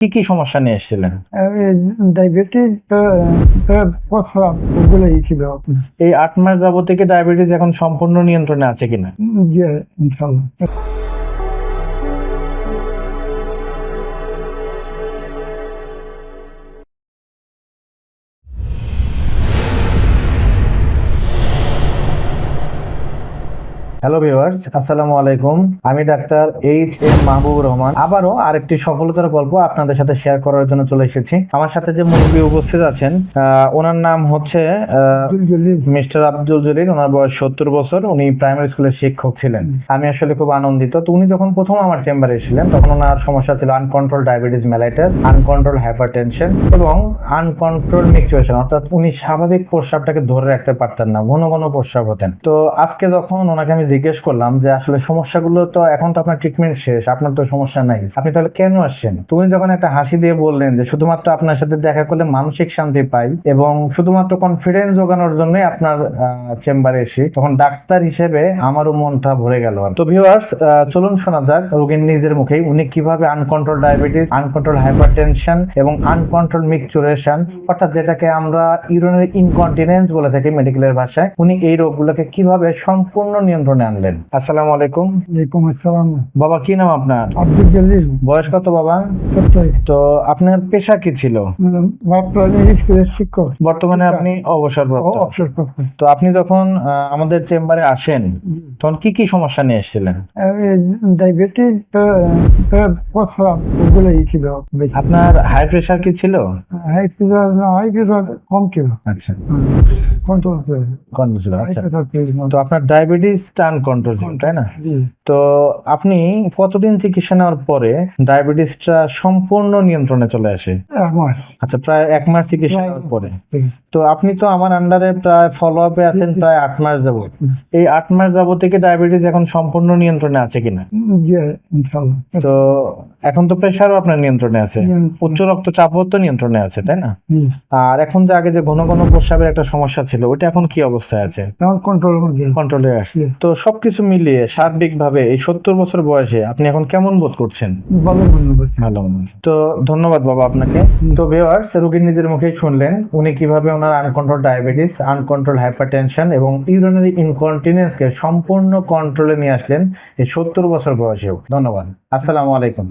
কি কি সমস্যা নিয়ে এসেছিলেন? ডায়াবেটিস ওগুলোই ছিল। এই আট মাস যাবত থেকে ডায়াবেটিস এখন সম্পূর্ণ নিয়ন্ত্রণে আছে কিনা? জি ইনশাল্লাহ। হ্যালো ভিউয়ার্স আসসালামু আলাইকুম আমি doctor H M Mahbubur Rahman. আবারও আরেকটি সফলতার গল্প আপনাদের সাথে শেয়ার করার জন্য চলে এসেছি। আমার সাথে যে মুরব্বী উপস্থিত আছেন ওনার নাম হচ্ছে মিস্টার আব্দুল জলিল। ওনার বয়স সত্তর বছর। উনি প্রাইমারি স্কুলের শিক্ষক ছিলেন। আমি আসলে খুব আনন্দিত। তো উনি যখন প্রথম আমার চেম্বারে এসেছিলেন তখন ওনার সমস্যা ছিল uncontrolled diabetes mellitus uncontrolled hypertension এবং আনকন্ট্রোল মিকচুয়েশন অর্থাৎ উনি স্বাভাবিক প্রস্রাবটাকে ধরে রাখতে পারতেন না ঘন ঘন প্রস্রাব হতেন। তো আজকে যখন ওনাকে আমি জিজ্ঞেস করলাম যে আসলে সমস্যাগুলো তো এখন তো আপনার ট্রিটমেন্ট শেষ, আপনার তো সমস্যা নাই। আপনি তাহলে কেন আসছেন? তুমি যখন একটা হাসি দিয়ে বললেন যে শুধুমাত্র আপনার সাথে দেখা করলে মানসিক শান্তি পাই এবং শুধুমাত্র কনফিডেন্স জোগানোর জন্য আপনার চেম্বারে এসি, তখন ডাক্তার হিসেবে আমারও মনটা ভরে গেল তো ভিউয়ার্স চলুন শোনা যাক রোগীর নিজের মুখেই উনি কীভাবে uncontrolled diabetes uncontrolled hypertension এবং আনকন্ট্রোল মিকচুরেশন অর্থাৎ যেটাকে আমরা ইউরিনারি ইনকন্টিনেন্স বলে থাকি মেডিকেলের ভাষায়, উনি এই রোগগুলোকে কীভাবে সম্পূর্ণ নিয়ন্ত্রণে আনলেন। আসসালামু আলাইকুম। ওয়ালাইকুম আসসালাম। বাবা কি নাম আপনার? আব্দুল জলিল। বয়স কত বাবা? তো আপনার পেশা কি ছিল? স্কুলের শিক্ষক। বর্তমানে আপনি অবসরপ্রাপ্ত। অবসর তো আপনি যখন আমাদের চেম্বারে আসেন তখন কি কি সমস্যা নিয়ে এসেছিলেন? ডায়াবেটিস ওগুলোই ছিল আপনার হাই প্রেশার কি ছিল? হাই প্রেশার হাই প্রেশার কম ছিল। আচ্ছা। কন্ট্রোল ছিল। কন্ট্রোল ছিল আচ্ছা। তো আপনার ডায়াবেটিস টান কন্ট্রোল তাই না? তো আপনি কতদিন চিকিৎসা নেওয়ার পরে ডায়াবেটিসটা সম্পূর্ণ নিয়ন্ত্রণে চলে আসে? আচ্ছা প্রায় এক মাস চিকিৎসা নেওয়ার পরে। তো আপনি তো আমার আন্ডারে প্রায় ফলো আপে আছেন প্রায় আট মাস যাবত এই আট মাস যাবত থেকে ডায়াবেটিস এখন সম্পূর্ণ নিয়ন্ত্রণে আছে কিনা? তো এখন তো প্রেশারও আপনার নিয়ন্ত্রণে আছে। উচ্চ রক্তচাপও তো নিয়ন্ত্রণে আছে তাই না? আর এখন যে আগে যে ঘন ঘন প্রস্রাবের একটা সমস্যা ছিল ওটা এখন কি অবস্থায় আছে? কন্ট্রোল আসছে। জি। সবকিছু মিলিয়ে সার্বিকভাবে এই সত্তর বছর বয়সে আপনি এখন কেমন বোধ করছেন? ভালো মনে করছে। ভালো মনে তো ধন্যবাদ বাবা আপনাকে। তো বেওয়ার্স রোগীর নিজের মুখেই শুনলেন উনি কীভাবে ওনার আনকন্ট্রোল ডায়াবেটিস আনকন্ট্রোল হাইপারটেনশন এবং ইউরিনারি ইনকন্টিনেন্সকে সম্পূর্ণ কন্ট্রোলে নিয়ে আসলেন এই সত্তর বছর বয়সেও। ধন্যবাদ। আসসালামু আলাইকুম।